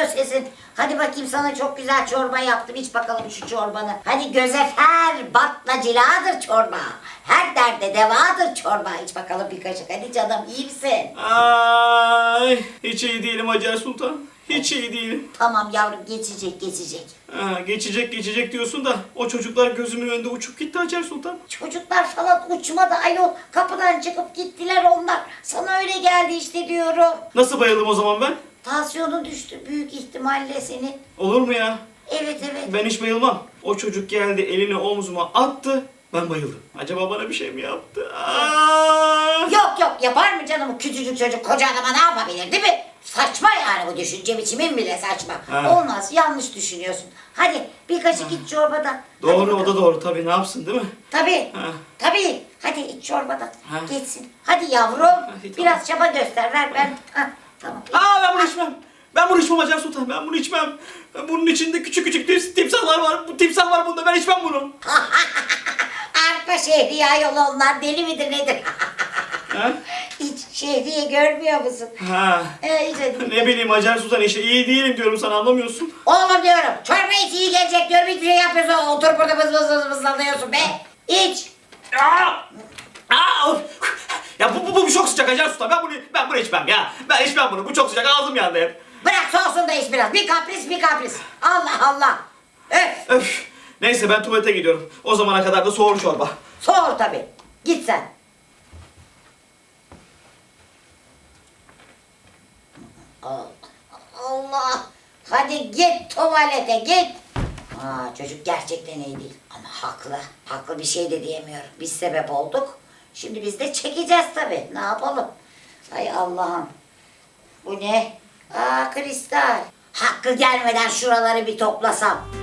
geliyor sesin. Hadi bakayım sana çok güzel çorba yaptım. İç bakalım şu çorbanı. Hadi gözefer batla ciladır çorba. Her derde devadır çorba. İç bakalım bir kaşık. Hadi canım iyi misin? Ay, hiç iyi değilim Hacer Sultan. Hiç iyi değilim. Tamam yavrum geçecek geçecek. Ha, geçecek geçecek diyorsun da o çocuklar gözümün önünde uçup gitti Hacer Sultan. Çocuklar falan uçmadı ayol. Kapıdan çıkıp gittiler onlar. Sana öyle geldi işte diyorum. Nasıl bayıldım o zaman ben? Tansiyonu düştü büyük ihtimalle senin. Olur mu ya? Evet evet. Ben hiç bayılmam. O çocuk geldi elini omzuma attı. Ben bayıldım. Acaba bana bir şey mi yaptı? Aa! Yok yok yapar mı canım küçücük çocuk koca adama ne yapabilir değil mi? Saçma yani bu düşünce biçimin bile saçma. Ha. Olmaz yanlış düşünüyorsun. Hadi bir kaşık iç çorbadan. Doğru Hadi o da bakalım. doğru tabii ne yapsın değil mi? Tabii. Ha. Tabii. Hadi iç çorbadan. Ha. Geçsin. Hadi yavrum. tamam. Biraz çaba göster. Ver ben. Ha, tamam. Aa ben bunu içmem. Ben bunu içmem Hacer Sultan. Ben bunu içmem. Bunun içinde küçük küçük tim- timsahlar var. Bu timsah var bunda. Ben içmem bunu. Arpa şehriye yolu onlar deli midir nedir? Ha? Hiç şehriye görmüyor musun? Ha. Ee. Ne bileyim Hacer Sultan işte iyi değilim diyorum sana anlamıyorsun. Oğlum diyorum. Çorba iç iyi gelecek diyorum. Hiçbir şey yapıyorsun. Otur burada vız vız vız vızlanıyorsun be. İç. Aa! Aa! Ya bu, bu, bu çok sıcak Hacer Sultan. Ben bunu, ben bunu içmem ya. Ben içmem bunu. Bu çok sıcak. Ağzım yandı hep. Bırak soğusun da iç biraz. Bir kapris bir kapris. Allah Allah. Öf. Öf. Neyse ben tuvalete gidiyorum. O zamana kadar da soğur çorba. Soğur tabii. Git sen. Allah. Hadi git tuvalete git. Aa, çocuk gerçekten iyi değil. Ama haklı. Haklı bir şey de diyemiyorum. Biz sebep olduk. Şimdi biz de çekeceğiz tabii. Ne yapalım? Ay Allah'ım. Bu ne? Aa kristal. Hakkı gelmeden şuraları bir toplasam.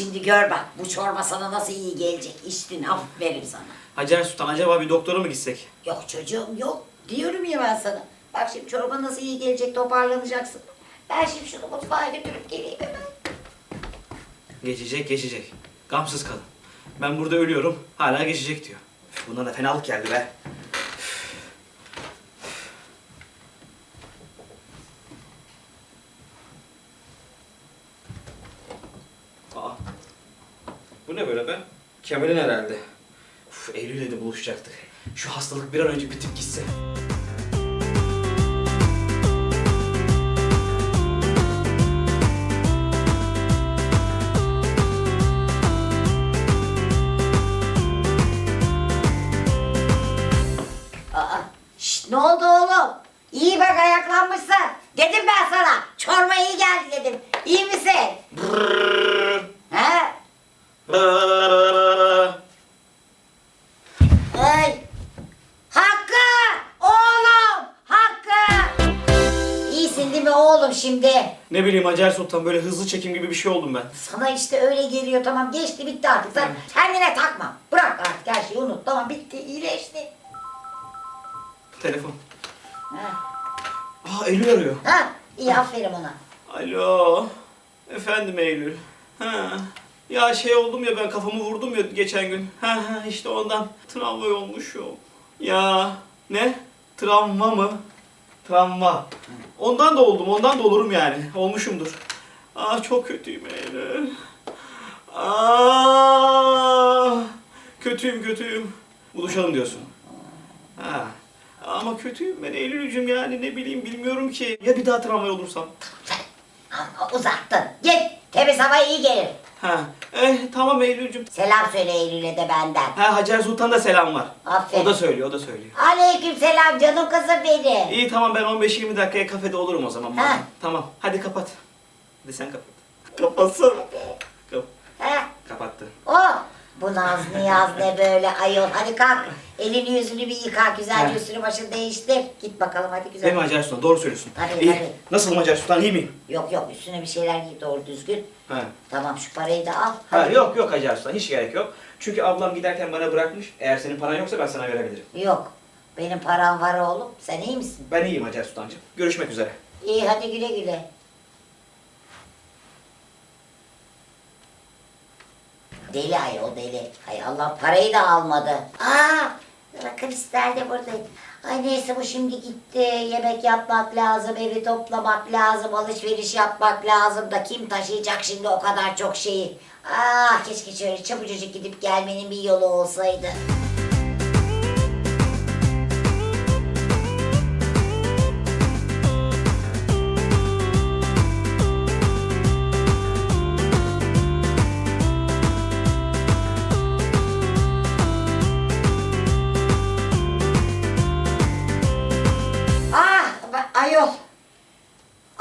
Şimdi gör bak. Bu çorba sana nasıl iyi gelecek. İçtin aferin sana. Hacer Sultan acaba bir doktora mı gitsek? Yok çocuğum yok. Diyorum ya ben sana. Bak şimdi çorba nasıl iyi gelecek toparlanacaksın. Ben şimdi şunu mutfağa götürüp geleyim hemen. Geçecek geçecek. Gamsız kalın. Ben burada ölüyorum. Hala geçecek diyor. Üf, Bundan da fenalık geldi be. Aa. Bu ne böyle be? Kemal'in herhalde. Uf, Eylül'le de buluşacaktık. Şu hastalık bir an önce bitip gitse. Aa, şşt, ne oldu oğlum? İyi bak ayaklanmışsın. Dedim ben sana. Çorba iyi geldi dedim. İyi misin? Ne bileyim Hacer Sultan böyle hızlı çekim gibi bir şey oldum ben. Sana işte öyle geliyor tamam geçti bitti artık. Sen kendine takma. Bırak artık her şeyi unut. Tamam bitti iyileşti. Telefon. Ha, Aa Eylül arıyor. ha iyi aferin ona. Alo. Efendim Eylül. Ha. Ya şey oldum ya ben kafamı vurdum ya geçen gün. Ha ha işte ondan travma olmuşum. Ya ne? Travma mı? Travma. Ondan da oldum, ondan da olurum yani. Olmuşumdur. Aa çok kötüyüm Eylül. Aa kötüyüm kötüyüm. Buluşalım diyorsun. Ha. Ama kötüyüm ben Eylül'cüm yani ne bileyim bilmiyorum ki. Ya bir daha travma olursam? Uzattın. Git. Temiz hava iyi gelir. Ha. Eh tamam Eylül'cüm. Selam söyle Eylül'e de benden. Ha Hacer Sultan da selam var. Aferin. O da söylüyor, o da söylüyor. Aleyküm selam canım kızım benim. İyi tamam ben 15-20 dakikaya kafede olurum o zaman. Ha. Tamam. Hadi kapat. Hadi sen kapat. Kapatsana. Kap Ha, kapattı. o. Bu naz niyaz ne böyle ayol. Hadi kalk. Elini yüzünü bir yıka. Güzelce Ha. üstünü başını değiştir. Git bakalım hadi güzel. Değil mi Hacer Sultan? Doğru söylüyorsun. Tabii, İyi. tabii. Nasıl Hacer Sultan? iyi miyim? Yok yok üstüne bir şeyler giy doğru düzgün. Ha. Tamam şu parayı da al. Ha, Hadi. yok yok Hacer Sultan. Hiç gerek yok. Çünkü ablam giderken bana bırakmış. Eğer senin paran yoksa ben sana verebilirim. Yok. Benim param var oğlum. Sen iyi misin? Ben iyiyim Hacer Sultancığım. Görüşmek üzere. İyi hadi güle güle. Deli ay o deli. Hay Allah parayı da almadı. Aa, kristal de buradaydı. Ay neyse bu şimdi gitti. Yemek yapmak lazım, evi toplamak lazım, alışveriş yapmak lazım da kim taşıyacak şimdi o kadar çok şeyi. Ah keşke şöyle çabucacık gidip gelmenin bir yolu olsaydı.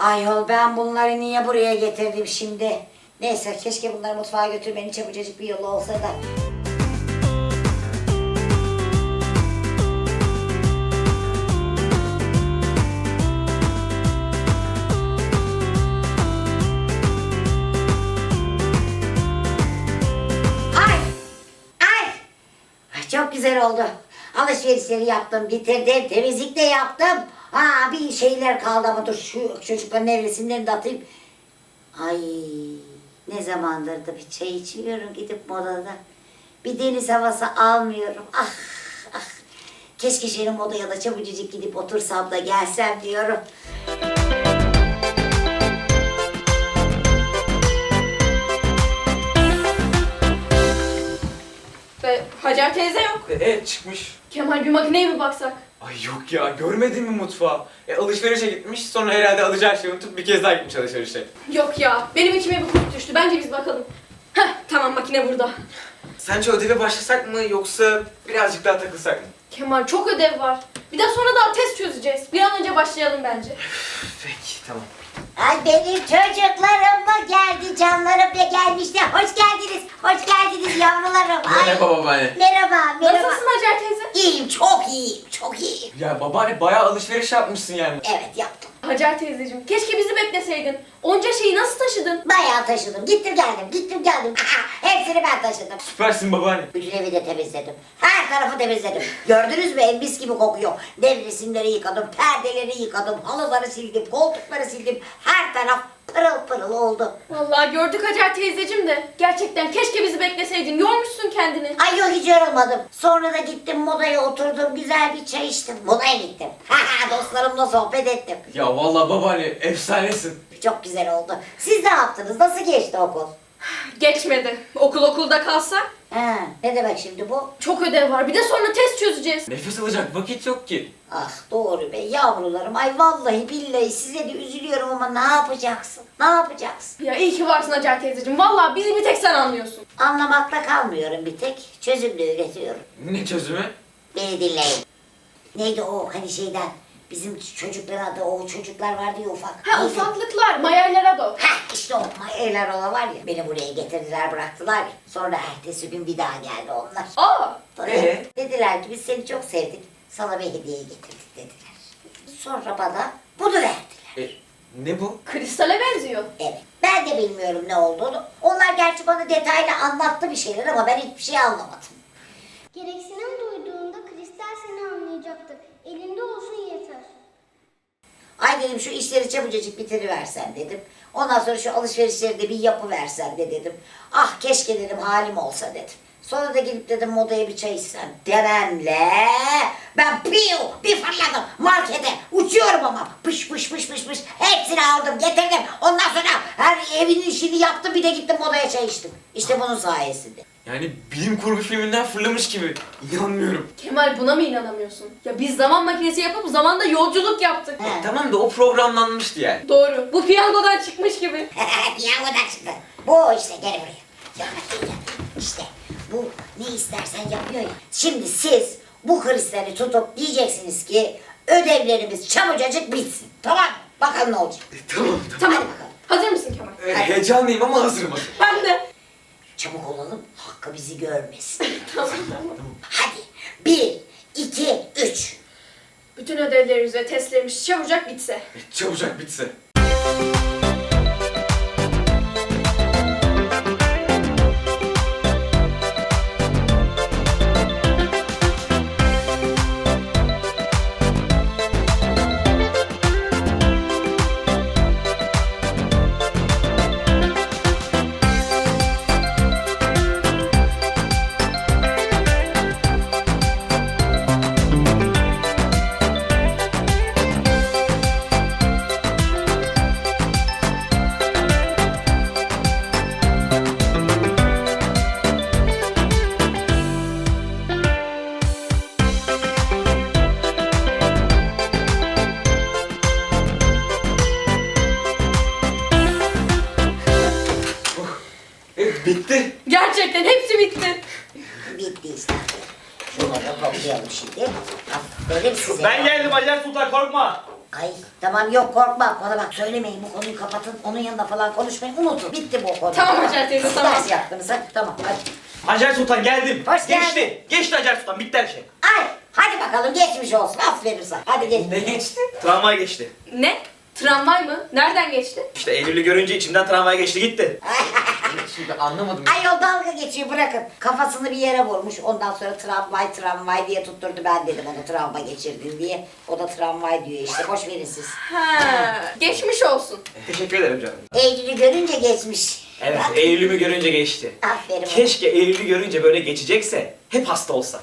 Ayol ben bunları niye buraya getirdim şimdi? Neyse keşke bunları mutfağa götürmenin çabucacık bir yolu olsa da. Ay! Ay! Ay çok güzel oldu. Alışverişleri yaptım, bitirdim, temizlik de yaptım. Ha bir şeyler kaldı ama dur şu çocukların nevresimlerini de atayım. Ay ne zamandır da bir çay içmiyorum gidip modada. Bir deniz havası almıyorum. Ah ah. Keşke şöyle modaya da çabucacık gidip otursam da gelsem diyorum. Ve Hacer teyze yok. E, evet çıkmış. Kemal bir makineye bir baksak. Ay yok ya görmedin mi mutfağı? E, alışverişe gitmiş sonra herhalde alacağı şeyi unutup bir kez daha gitmiş alışverişe. Yok ya benim içime bir kurt düştü. Bence biz bakalım. Heh tamam makine burada. Sence ödeve başlasak mı yoksa birazcık daha takılsak mı? Kemal çok ödev var. Bir de sonra daha test çözeceğiz. Bir an önce başlayalım bence. Peki tamam. Ay benim çocuklarım mı geldi canlarım da gelmişler. Hoş geldiniz, hoş geldiniz yavrularım. Ay, Merhaba babaanne. Merhaba, merhaba. Nasılsın Hacer teyze? İyiyim, çok iyiyim, çok iyiyim. Ya babaanne bayağı alışveriş yapmışsın yani. Evet yaptım. Hacer teyzeciğim keşke bizi bekleseydin. Onca şeyi nasıl taşıdın? Bayağı taşıdım. Gittim geldim, gittim geldim. Aha, hepsini ben taşıdım. Süpersin babaanne. Bütün evi de temizledim. Her tarafı temizledim. Gördünüz mü ev mis gibi kokuyor. Nevresimleri yıkadım, perdeleri yıkadım, halıları sildim, koltukları sildim. Her taraf pırıl pırıl oldu. Vallahi gördük Hacer teyzeciğim de. Gerçekten keşke bizi bekleseydin. Yormuşsun kendini. Ay yok hiç yorulmadım. Sonra da gittim modaya oturdum, güzel bir çay içtim. Modaya gittim. Dostlarımla sohbet ettim. Ya vallahi babaanne efsanesin. Çok güzel oldu. Siz ne yaptınız? Nasıl geçti okul? Geçmedi. Okul okulda kalsa. Ha, ne demek şimdi bu? Çok ödev var. Bir de sonra test çözeceğiz. Nefes alacak vakit yok ki. Ah doğru be yavrularım. Ay vallahi billahi size de üzülüyorum ama ne yapacaksın? Ne yapacaksın? Ya iyi ki varsın Hacer teyzeciğim. Vallahi bizi bir tek sen anlıyorsun. Anlamakla kalmıyorum bir tek. Çözümle üretiyorum. Ne çözümü? Beni dinleyin. Neydi o hani şeyden? Bizim çocukların adı o çocuklar vardı ya ufak. Ha Neydi? ufaklıklar, mayaylara da. Ha işte o evler ola var ya. Beni buraya getirdiler bıraktılar ya. Sonra ertesi gün bir daha geldi onlar. Aa, Tabii. Ee? Dediler ki biz seni çok sevdik. Sana bir hediye getirdik dediler. Sonra bana bunu verdiler. E, ne bu? kristale benziyor. Evet. Ben de bilmiyorum ne olduğunu. Onlar gerçi bana detaylı anlattı bir şeyler ama ben hiçbir şey anlamadım. Gereksinim duyduğunda kristal seni anlayacaktır. Elinde. Dedim şu işleri çabucacık bitiriversen dedim. Ondan sonra şu alışverişleri de bir yapıversen de dedim. Ah keşke dedim halim olsa dedim. Sonra da gidip dedim modaya bir çay içsem dememle ben piu bir fırladım markete uçuyorum ama pış pış pış pış pış hepsini aldım getirdim. Ondan sonra her evin işini yaptım bir de gittim modaya çay içtim. İşte bunun sayesinde. Yani bilim kurgu filminden fırlamış gibi. İnanmıyorum. Kemal buna mı inanamıyorsun? Ya biz zaman makinesi yapıp zamanda yolculuk yaptık. He. Tamam da o programlanmıştı yani. Doğru. Bu piyangodan çıkmış gibi. Piyangodan çıktı. Bu işte gel buraya. Ya, ya, işte bu ne istersen yapıyor ya. Şimdi siz bu kristali tutup diyeceksiniz ki ödevlerimiz çabucacık bitsin. Tamam mı? Bakalım ne olacak. E, tamam Tamam. Hadi bakalım. Hazır mısın Kemal? E, heyecanlıyım ama hazırım hadi. Ben de. Çabuk olalım Hakkı bizi görmesin. Tamam. Hadi bir, iki, üç. Bütün ödevlerimiz ve testlerimiz çabucak bitse. Çabucak bitse. Şunları toplayalım şimdi. Aferin size. Ben geldim Hacer Sultan korkma. Ay tamam yok korkma. Bana bak söylemeyin bu konuyu kapatın. Onun yanında falan konuşmayın. Unutun. Bitti bu konu. Tamam Hacer teyze, tamam. Ders yaptınız ha. Tamam hadi. Hacer Sultan geldim. Hoş geldin. Geçti. Geçti Hacer Sultan bitti her şey. Ay hadi bakalım geçmiş olsun. Aferin sana. Hadi geç. Ne geçti? Tramvay geçti. Ne? Tramvay mı? Nereden geçti? İşte Eylül'ü görünce içimden tramvay geçti gitti. Şimdi anlamadım. Ayol dalga geçiyor bırakın. Kafasını bir yere vurmuş. Ondan sonra tramvay tramvay diye tutturdu. Ben dedim ona travma geçirdin diye. O da tramvay diyor işte. Boş verin siz. Ha, geçmiş olsun. Teşekkür ederim canım. Eylül'ü görünce geçmiş. Evet Bak, Eylül'ümü görünce geçti. Aferin. Keşke Eylül'ü görünce böyle geçecekse hep hasta olsa.